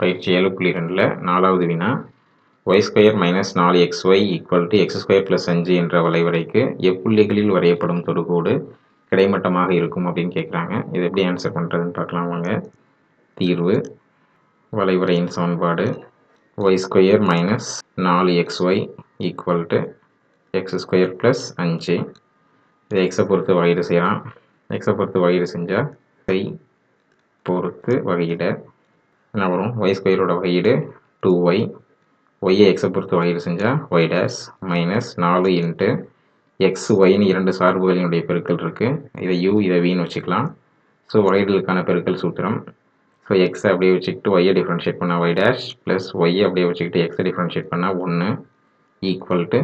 பயிற்சி ஏழு புள்ளி ரெண்டில் நாலாவது வினா ஒய் ஸ்கொயர் மைனஸ் நாலு X Y equal to X square plus அஞ்சு என்ற வளைவரைக்கு எப்புள்ளிகளில் வரையப்படும் தொடுகோடு கிடைமட்டமாக இருக்கும் அப்படின்னு கேட்குறாங்க இது எப்படி ஆன்சர் பண்ணுறதுன்னு பார்க்கலாம் வாங்க. தீர்வு. வளைவரையின் சமன்பாடு ஒய் ஸ்கொயர் மைனஸ் நாலு X Y equal to X square plus அஞ்சு. இதை எக்ஸை பொறுத்து வகையீடு செய்யலாம். எக்ஸை பொறுத்து வகையீடு செஞ்சால் ஐ பொறுத்து வகையிட என்ன வரும்? ஒய் ஸ்கொயரோட வகையீடு டூ ஒய் ஒய்யை எக்ஸை பொறுத்து வகையீடு செஞ்சால் ஒய் டேஸ் மைனஸ் நாலு இன்ட்டு எக்ஸ் ஒய்னு இரண்டு சார்புகளினுடைய பெருக்கள் இருக்குது இதை யூ இதை வின்னு வச்சுக்கலாம். ஸோ வகையிடலுக்கான பெருக்கல் சூத்திரம். ஸோ எக்ஸை அப்படியே வச்சுக்கிட்டு ஒய்யை டிஃப்ரென்ஷியேட் பண்ணால் ஒய் டேஷ் ப்ளஸ் ஒய்யை அப்படியே வச்சுக்கிட்டு எக்ஸை டிஃப்ரென்ஷியேட் பண்ணால் ஒன்று ஈக்குவல் டு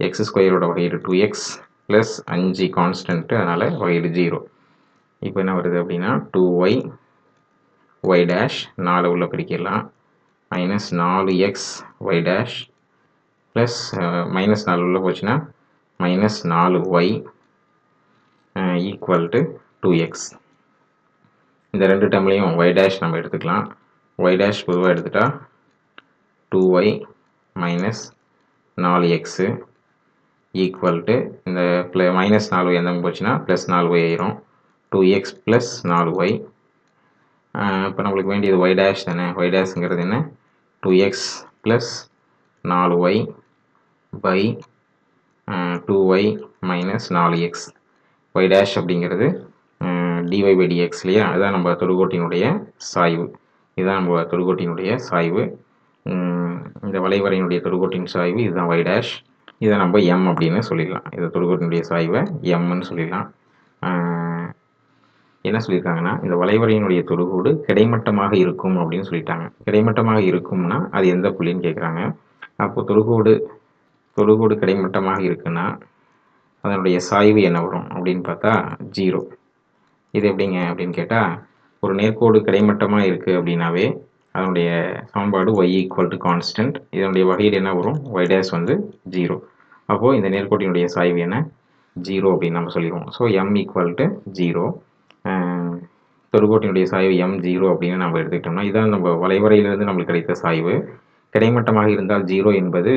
எக்ஸ் ஸ்கொயரோட வகையீடு டூ எக்ஸ் ப்ளஸ் அஞ்சு கான்ஸ்டன்ட்டு அதனால் வகையீடு ஜீரோ இப்போ என்ன வருது அப்படின்னா டூ ஒய் ஒய் டேஷ் நாலு உள்ளே பிரிக்கலாம். மைனஸ் நாலு X Y dash plus minus நாலு உள்ளே போச்சுன்னா மைனஸ் நாலு Y equal to two X இந்த ரெண்டு டேர்ம்லேயும் ஒய் டேஷ் நம்ம எடுத்துக்கலாம். ஒய் டேஷ் பொதுவாக எடுத்துட்டா டூ ஒய் மைனஸ் நாலு எக்ஸு ஈக்குவல் டு இந்த ப்ள மைனஸ் நாலு எந்த போச்சுன்னா ப்ளஸ் நாலு ஒய் ஆயிரும். டூ எக்ஸ் ப்ளஸ் நாலு ஒய் இப்போ நம்மளுக்கு வேண்டியது ஒய் டேஷ் தானே? ஒய் டேஷ்ங்கிறது என்ன? டூ எக்ஸ் ப்ளஸ் நாலு Y by two Y minus நாலு எக்ஸ் ஒய் டேஷ் அப்படிங்கிறது டிஒய் பை டிஎக்ஸ் இல்லையா அதுதான் நம்ம தொடுகோட்டினுடைய சாய்வு. இதுதான் நம்ம தொடுகோட்டினுடைய சாய்வு. இந்த வளைவரையினுடைய தொடுகோட்டின் சாய்வு இதுதான் ஒய் டேஷ் இதை நம்ம எம் அப்படின்னு சொல்லிடலாம். இதை தொடுகோட்டினுடைய சாய்வை எம்னு சொல்லிடலாம். என்ன சொல்லியிருக்காங்கன்னா இந்த வளைவரையினுடைய தொடுகோடு கிடைமட்டமாக இருக்கும் அப்படின்னு சொல்லிட்டாங்க. கிடைமட்டமாக இருக்கும்னா அது எந்த புள்ளின்னு கேட்குறாங்க அப்போது தொடுகோடு தொடுகோடு கிடைமட்டமாக இருக்குன்னா அதனுடைய சாய்வு என்ன வரும் அப்படின்னு பார்த்தா ஜீரோ. இது எப்படிங்க அப்படின்னு கேட்டால் ஒரு நேர்கோடு கிடைமட்டமாக இருக்குது அப்படின்னாவே அதனுடைய சமன்பாடு ஒய் ஈக்குவல் டு கான்ஸ்டன்ட் இதனுடைய வகையில் என்ன வரும்? ஒய் டேஸ் வந்து ஜீரோ. அப்போது இந்த நேர்கோட்டினுடைய சாய்வு என்ன? ஜீரோ அப்படின்னு நம்ம சொல்லிடுவோம். So M equal to zero. தொடுகோட்டினுடைய சாய்வு எம் ஜீரோ அப்படின்னு நம்ம எடுத்துக்கிட்டோம்னா இதான் நம்ம வளைவரையிலிருந்து நம்மளுக்கு கிடைத்த சாய்வு. கிடைமட்டமாக இருந்தால் ஜீரோ என்பது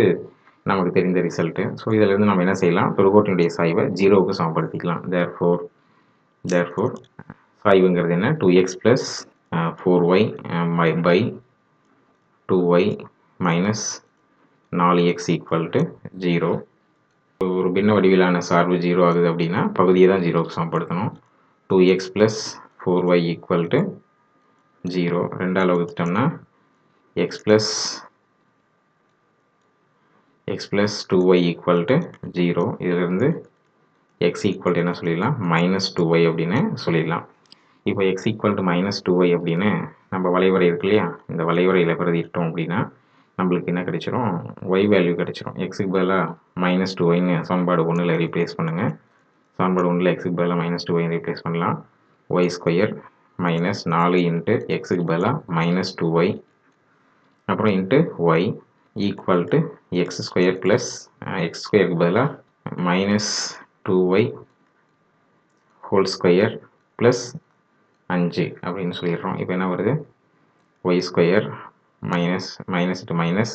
நமக்கு தெரிந்த ரிசல்ட்டு ஸோ இதிலிருந்து நம்ம என்ன செய்யலாம்? தொடுகோட்டினுடைய சாய்வை ஜீரோவுக்கு சமப்படுத்திக்கலாம். தேர் ஃபோர் தேர் ஃபோர் சாய்வுங்கிறது என்ன two X plus four Y my by two Y minus நாலு எக்ஸ் ஈக்குவல் டு ஜீரோ ஒரு பின்ன வடிவிலான சார்பு ஜீரோ ஆகுது அப்படின்னா பகுதியை தான் ஜீரோவுக்கு சமப்படுத்தணும். Two X plus four Y equal to zero ரெண்டால் வகுத்துட்டோம்னா X plus X plus two Y equal to zero இதிலிருந்து எக்ஸ் ஈக்குவல் என்ன சொல்லிடலாம்? மைனஸ் டூ ஒய் அப்படின்னு சொல்லிடலாம். இப்போ X equal to minus two Y அப்படின்னு நம்ம வளைவரை இருக்கு இல்லையா? இந்த வளைவரையில் பிரதிட்டோம் அப்படின்னா நம்மளுக்கு என்ன கிடைச்சிரும்? ஒய் வேல்யூ கிடைச்சிரும். எக்ஸுக்கு பதிலாக மைனஸ் டூ ஒய்னு சமன்பாடு ஒன்றில் ரீப்ளேஸ் பண்ணுங்கள் சமன்பாடு ஒன்றில் எக்ஸுக்கு பதிலாக மைனஸ் டூ ஒய் ரீப்ளேஸ் பண்ணலாம். ஒய் ஸ்கொயர் மைனஸ் நாலு இன்ட்டு எக்ஸுக்கு பதிலாக மைனஸ் டூ ஒய் அப்புறம் into Y equal to X square plus X ஸ்கொயருக்கு பதிலாக minus two Y whole square plus அஞ்சு அப்படின்னு சொல்லிடுறோம். இப்போ என்ன வருது? Y square minus minus into minus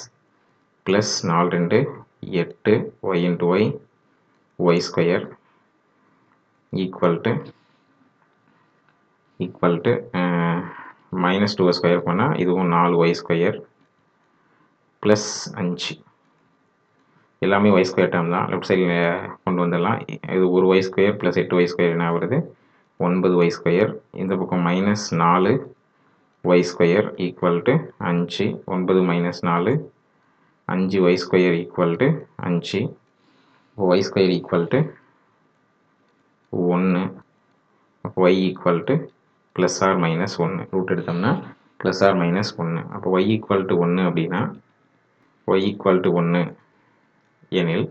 plus நாலு ரெண்டு எட்டு Y into Y Y square equal to equal to minus two square பண்ணால் இதுவும் நாலு ஒய் ஸ்கொயர் ப்ளஸ் அஞ்சு. எல்லாமே ஒய் ஸ்கொயர் டேர்ம் தான். லெஃப்ட் சைடில் கொண்டு வந்துடலாம். இது ஒரு ஒய் ஸ்கொயர் ப்ளஸ் எட்டு ஒய் ஸ்கொயர் என்ன வருது ஒன்பது ஒய் ஸ்கொயர் இந்த பக்கம் மைனஸ் நாலு ஒய் ஸ்கொயர் ஈக்குவல் டு அஞ்சு. ஒன்பது மைனஸ் நாலு அஞ்சு ஒய் ஸ்கொயர் ஈக்குவல் டு அஞ்சு. ஒய் ஸ்கொயர் ஈக்குவல் டு ஒன்று Y equal to plus or minus ஒன்று ரூட் எடுத்தோம்னா ப்ளஸ் ஆர் மைனஸ் ஒன்று அப்போ ஒய் ஈக்குவல் டு ஒன்று அப்படின்னா ஒய் ஈக்குவல் டு ஒன்று எனில்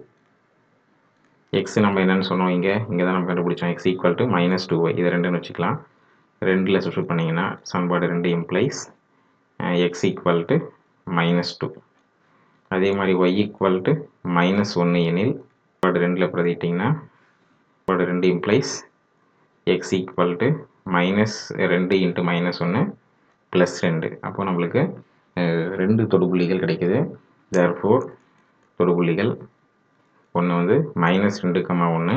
எக்ஸ் நம்ம என்னென்னு சொன்னோம் இங்கே? இங்கே தான் நம்ம கண்டுபிடிச்சோம். X equal to minus two Y இதை ரெண்டுன்னு வச்சுக்கலாம். ரெண்டில் சப்ஸ்டியூட் பண்ணிங்கன்னா சமன்பாடு ரெண்டு implies X equal to minus two அதே மாதிரி ஒய் ஈக்குவல் டு மைனஸ் ஒன்று எனில் சமன்பாடு ரெண்டில் பிரதிட்டிங்கன்னா ஈக்குவல் ரெண்டு implies X equal to minus ரெண்டு இன்ட்டு மைனஸ் ஒன்று ப்ளஸ் ரெண்டு. அப்போ நம்மளுக்கு ரெண்டு தொடுபுள்ளிகள் கிடைக்குது. தேர் ஃபோர் தொடுபுள்ளிகள் ஒன்று வந்து மைனஸ் ரெண்டு கம்மா ஒன்று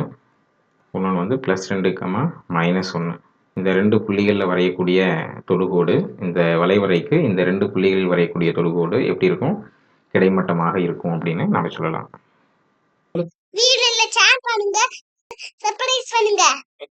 இன்னொன்று வந்து ப்ளஸ் ரெண்டு கம்மா மைனஸ் ஒன்று இந்த ரெண்டு புள்ளிகளில் வரையக்கூடிய தொடுகோடு இந்த வளைவரைக்கு இந்த ரெண்டு புள்ளிகளில் வரையக்கூடிய தொடுகோடு எப்படி இருக்கும்? கிடைமட்டமாக இருக்கும் அப்படின்னு நம்ம சொல்லலாம். சர்ப்ரைஸ் பண்ணுங்க.